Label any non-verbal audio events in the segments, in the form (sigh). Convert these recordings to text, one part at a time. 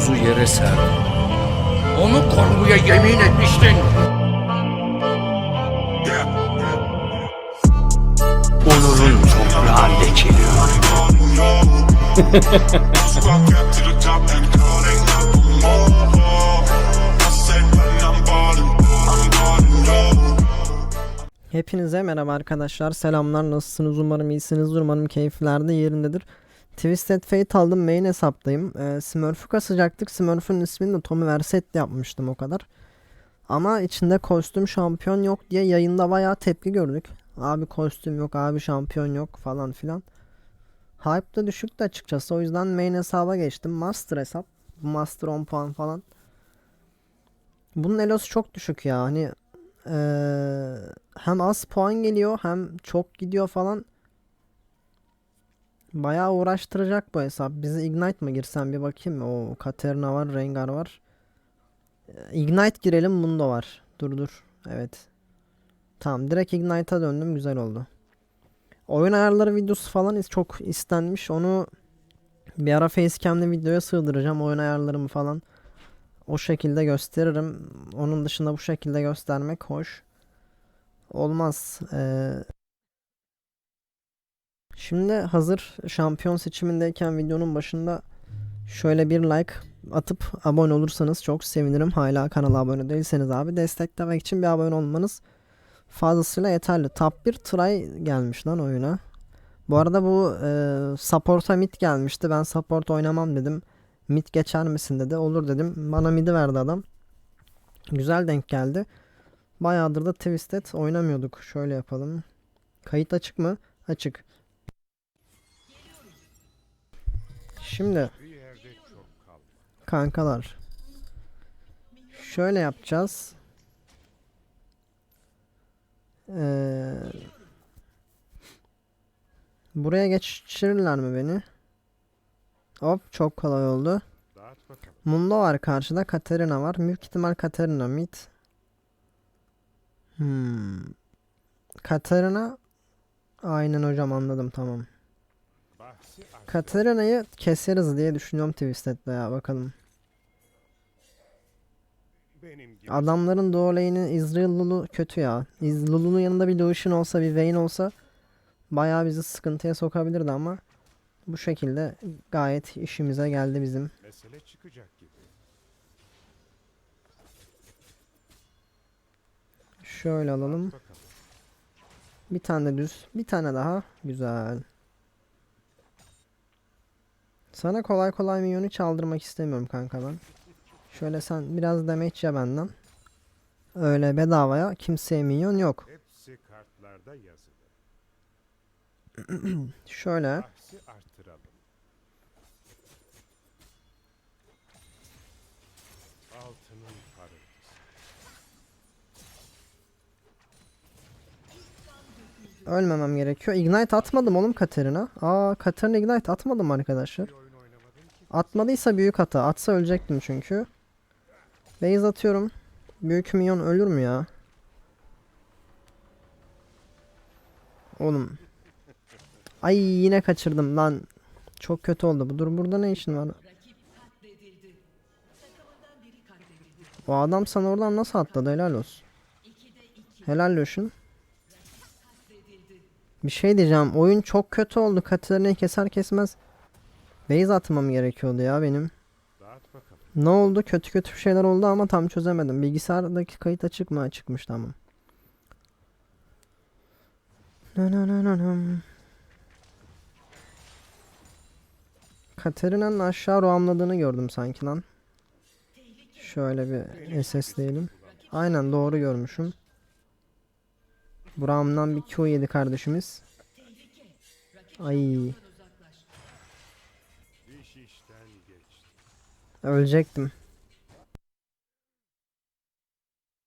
omuzu yere serdi. Onu korumaya yemin etmiştin. Onurun toprağı lekeliyor. Hepinize merhaba arkadaşlar. Selamlar. Nasılsınız? Umarım iyisiniz. Umarım keyifler de yerindedir. Twisted Fate aldım. Main hesaptayım. Ee, Smurf'u kasacaktık. Smurf'un ismini de Tommy Verset yapmıştım o kadar. Ama içinde kostüm şampiyon yok diye yayında bayağı tepki gördük. Abi kostüm yok, abi şampiyon yok falan filan. Hype da düşüktü açıkçası. O yüzden main hesaba geçtim. Master hesap. Master 10 puan falan. Bunun elosu çok düşük ya. Hani eee, hem az puan geliyor hem çok gidiyor falan. Bayağı uğraştıracak bu hesap. Bizi Ignite mı girsem bir bakayım? O Katerina var, Rengar var. Eee, Ignite girelim, bunda var. Dur dur. Evet. Tamam, direkt Ignite'a döndüm. Güzel oldu. Oyun ayarları videosu falan çok istenmiş. Onu bir ara facecam'li videoya sığdıracağım. Oyun ayarlarımı falan o şekilde gösteririm. Onun dışında bu şekilde göstermek hoş olmaz. Ee, şimdi hazır şampiyon seçimindeyken videonun başında şöyle bir like atıp abone olursanız çok sevinirim. Hala kanala abone değilseniz abi desteklemek için bir abone olmanız fazlasıyla yeterli. Top 1 try gelmiş lan oyuna. Bu arada bu e, support'a mid gelmişti. Ben support oynamam dedim. Mid geçer misin dedi. Olur dedim. Bana mid'i verdi adam. Güzel denk geldi. Bayağıdır da Twisted oynamıyorduk. Şöyle yapalım. Kayıt açık mı? Açık. Şimdi kankalar şöyle yapacağız. Ee, buraya geçirirler mi beni? Hop çok kolay oldu. Mundo var karşıda. Katarina var. Büyük ihtimal Katarina mid. Hmm. Katarina Aynen hocam anladım tamam. Katarina'yı keseriz diye düşünüyorum Twisted'de ya bakalım. Adamların doğu lane'i Israel Lulu kötü ya. Lulu'nun yanında bir Lucian olsa bir Vayne olsa bayağı bizi sıkıntıya sokabilirdi ama bu şekilde gayet işimize geldi bizim. mesele çıkacak gibi. Şöyle alalım. Bir tane düz. Bir tane daha. Güzel. Sana kolay kolay minyonu çaldırmak istemiyorum kanka ben. Şöyle sen biraz damage ya benden. Öyle bedavaya kimseye minyon yok. Hepsi kartlarda yazılı. (clears throat) Şöyle. Ölmemem gerekiyor. Ignite atmadım oğlum Katerina. Aa Katerina Ignite atmadım arkadaşlar. Atmadıysa büyük hata. Atsa ölecektim çünkü. Base atıyorum. Büyük minyon ölür mü ya? Oğlum. Ay yine kaçırdım lan. Çok kötü oldu bu. Dur burada ne işin var? O adam sana oradan nasıl atladı? Helal olsun. Helal olsun. Bir şey diyeceğim. Oyun çok kötü oldu. Katarina keser kesmez. Base atmam gerekiyordu ya benim. Ne oldu? Kötü kötü bir şeyler oldu ama tam çözemedim. Bilgisayardaki kayıt açık mı? Açıkmış tamam. Katerina'nın aşağı roamladığını gördüm sanki lan. Şöyle bir SS'leyelim. Aynen doğru görmüşüm. Buram'dan bir Q yedi kardeşimiz. Ay ölecektim.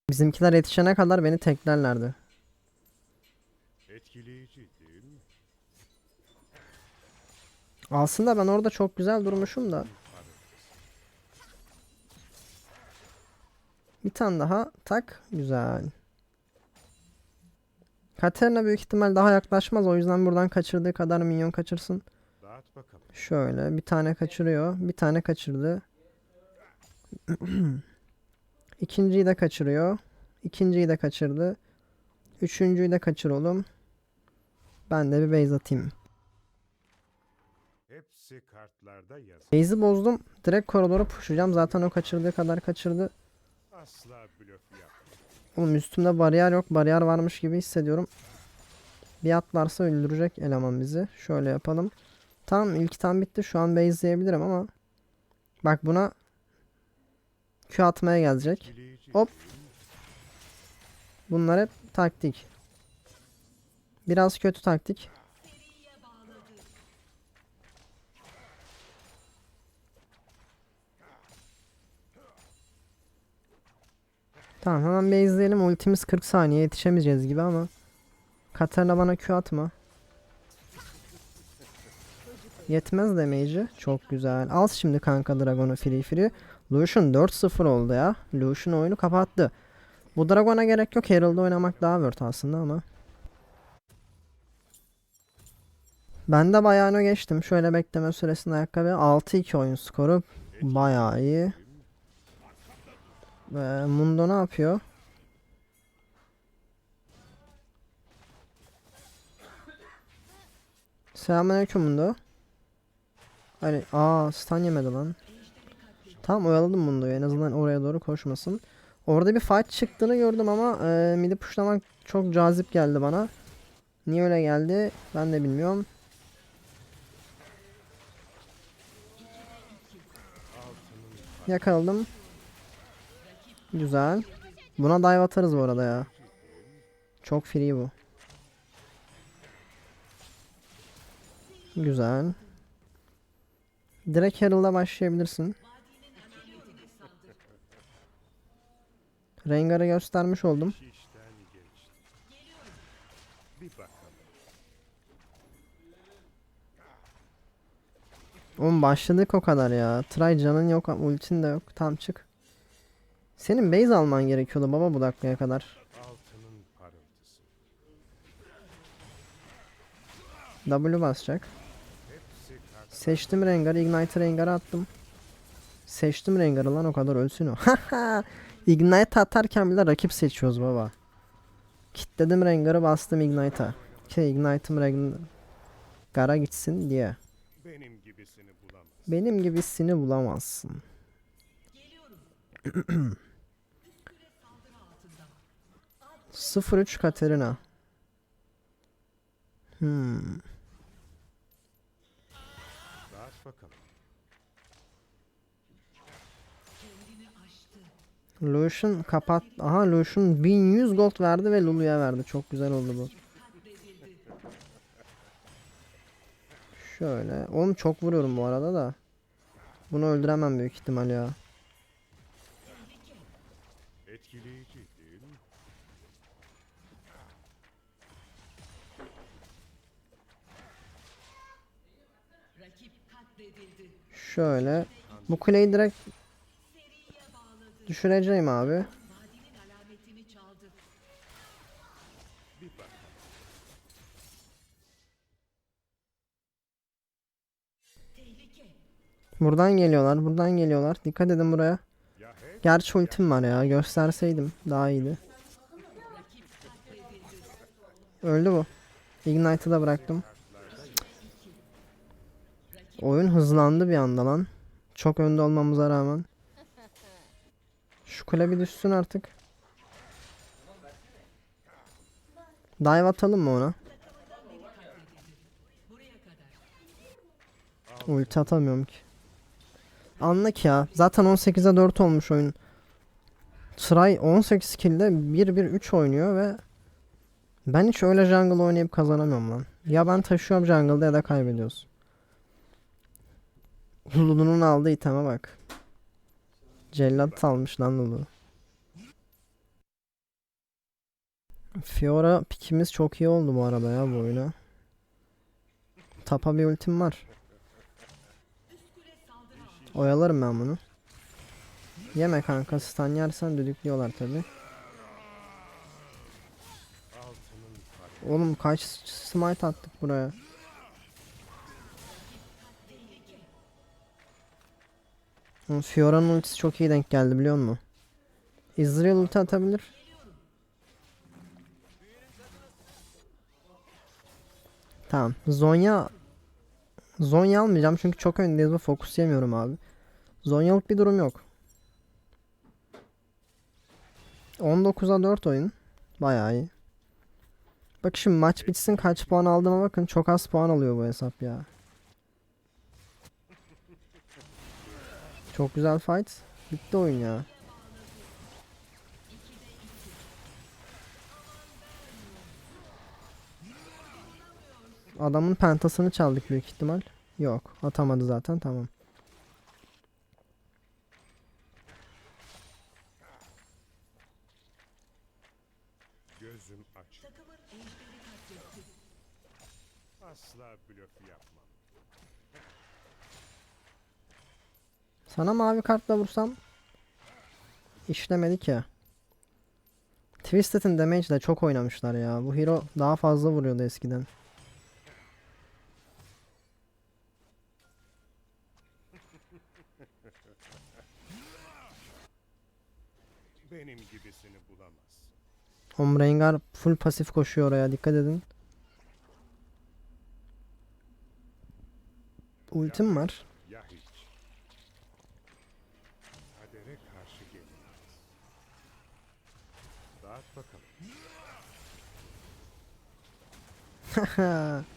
Bizimkiler yetişene kadar beni teklerlerdi. Aslında ben orada çok güzel durmuşum da. Bir tane daha tak. Güzel. Katerina büyük ihtimal daha yaklaşmaz. O yüzden buradan kaçırdığı kadar minyon kaçırsın. Şöyle bir tane kaçırıyor. Bir tane kaçırdı. (clears throat) İkinciyi de kaçırıyor. İkinciyi de kaçırdı. Üçüncüyü de kaçır oğlum. Ben de bir base atayım. Hepsi kartlarda yazar. Base'i bozdum. Direkt koridora pushlayacağım. Zaten o kaçırdığı kadar kaçırdı. Asla blöf yapma. Oğlum üstümde bariyer yok. Bariyer varmış gibi hissediyorum. Bir atlarsa öldürecek eleman bizi. Şöyle yapalım. Tamam ilk tam bitti. Şu an base'leyebilirim ama. Bak buna Q atmaya gelecek. Hop. Bunlar hep taktik. Biraz kötü taktik. Tamam hemen base'leyelim. Ultimiz 40 saniye yetişemeyeceğiz gibi ama. Katarina bana Q atma. Yetmez damage'i. Çok güzel. Al şimdi kanka Dragon'u free free. Lucian 4-0 oldu ya. Lucian oyunu kapattı. Bu Dragon'a gerek yok. Herald'da oynamak daha worth aslında ama. Ben de bayağı geçtim. Şöyle bekleme süresinde ayakkabı. 6-2 oyun skoru. Bayağı iyi. Ee, Mundo ne yapıyor? Selamünaleyküm Mundo. Hani aa stun yemedi lan. Tamam oyaladım Mundo'yu en azından oraya doğru koşmasın. Orada bir fight çıktığını gördüm ama e, midi pushlamak çok cazip geldi bana. Niye öyle geldi ben de bilmiyorum. Yakaladım. Güzel. Buna dive atarız bu arada ya. Çok free bu. Güzel. Direkt Herald'a başlayabilirsin. Rengar'ı göstermiş oldum. Oğlum başladık o kadar ya. Try canın yok, ultin de yok. Tam çık. Senin base alman gerekiyordu baba bu dakikaya kadar. W basacak. Seçtim Rengar'ı, Ignite Rengar'ı attım. Seçtim Rengar'ı lan o kadar ölsün o. (laughs) Ignite atarken bile rakip seçiyoruz baba. Kitledim Rengar'ı bastım Ignite'a. Ki Ignite'ım Rengar'a gitsin diye. Benim gibisini bulamaz. Benim gibisini bulamazsın. (clears throat) Sıfır üç Katerina. Hmm. Lucian kapat. Aha Lucian 1100 gold verdi ve Lulu'ya verdi. Çok güzel oldu bu. Şöyle. Oğlum çok vuruyorum bu arada da. Bunu öldüremem büyük ihtimal ya. Etkileyici değil mi? Şöyle. Bu kuleyi direkt düşüreceğim abi. Buradan geliyorlar. Buradan geliyorlar. Dikkat edin buraya. Gerçi ultim var ya. Gösterseydim daha iyiydi. Öldü bu. Ignite'ı da bıraktım. Oyun hızlandı bir anda lan. Çok önde olmamıza rağmen. Şu kule bir düşsün artık. Dive atalım mı ona? Ulti atamıyorum ki. Anlık ya. Zaten 18'e 4 olmuş oyun. Try 18 kill'de 1-1-3 oynuyor ve ben hiç öyle jungle oynayıp kazanamıyorum lan. Ya ben taşıyorum jungle'da ya da kaybediyoruz. Lulu'nun aldığı iteme bak. Cellat almış lan Lulu. Fiora pikimiz çok iyi oldu bu arada ya bu oyuna. Tapa bir ultim var. Oyalarım ben bunu. Yeme kanka stun yersen düdüklüyorlar tabi. Oğlum kaç smite attık buraya. Fiora'nın ultisi çok iyi denk geldi biliyor musun? Israel ulti atabilir. Tamam. Zonya Zonya almayacağım çünkü çok öndeyiz ve fokus yemiyorum abi. Zonyalık bir durum yok. 19'a 4 oyun. Bayağı iyi. Bak şimdi maç bitsin kaç puan aldığıma bakın. Çok az puan alıyor bu hesap ya. Çok güzel fight. Bitti oyun ya. Adamın pentasını çaldık büyük ihtimal. Yok, atamadı zaten. Tamam. Gözüm açık. Asla blöf yapmam. Sana mavi kartla vursam işlemedi ki. Twisted'in damage de çok oynamışlar ya. Bu hero daha fazla vuruyordu eskiden. Benim gibisini bulamazsın. Omrengar full pasif koşuyor oraya dikkat edin. Ultim var. Ya hiç. Kadere karşı gelinmez. Dağıt bakalım. (laughs)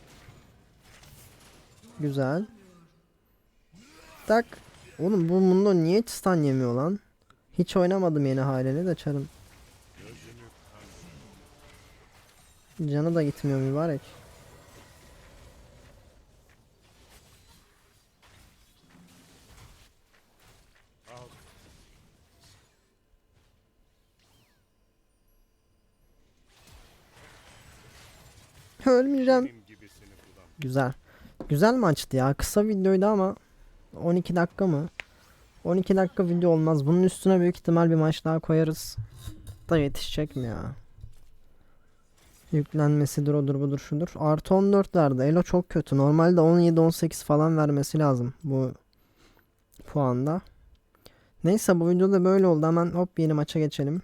Güzel. Tak. Oğlum bu Mundo niye stun yemiyor lan? Hiç oynamadım yeni haliyle de çarım. Canı da gitmiyor mübarek. Al. (laughs) Ölmeyeceğim. Güzel. Güzel maçtı ya. Kısa videoydu ama 12 dakika mı? 12 dakika video olmaz. Bunun üstüne büyük ihtimal bir maç daha koyarız. Da yetişecek mi ya? Yüklenmesidir odur budur şudur. Artı 14 verdi. Elo çok kötü. Normalde 17-18 falan vermesi lazım bu puanda. Neyse bu videoda böyle oldu. Hemen hop yeni maça geçelim.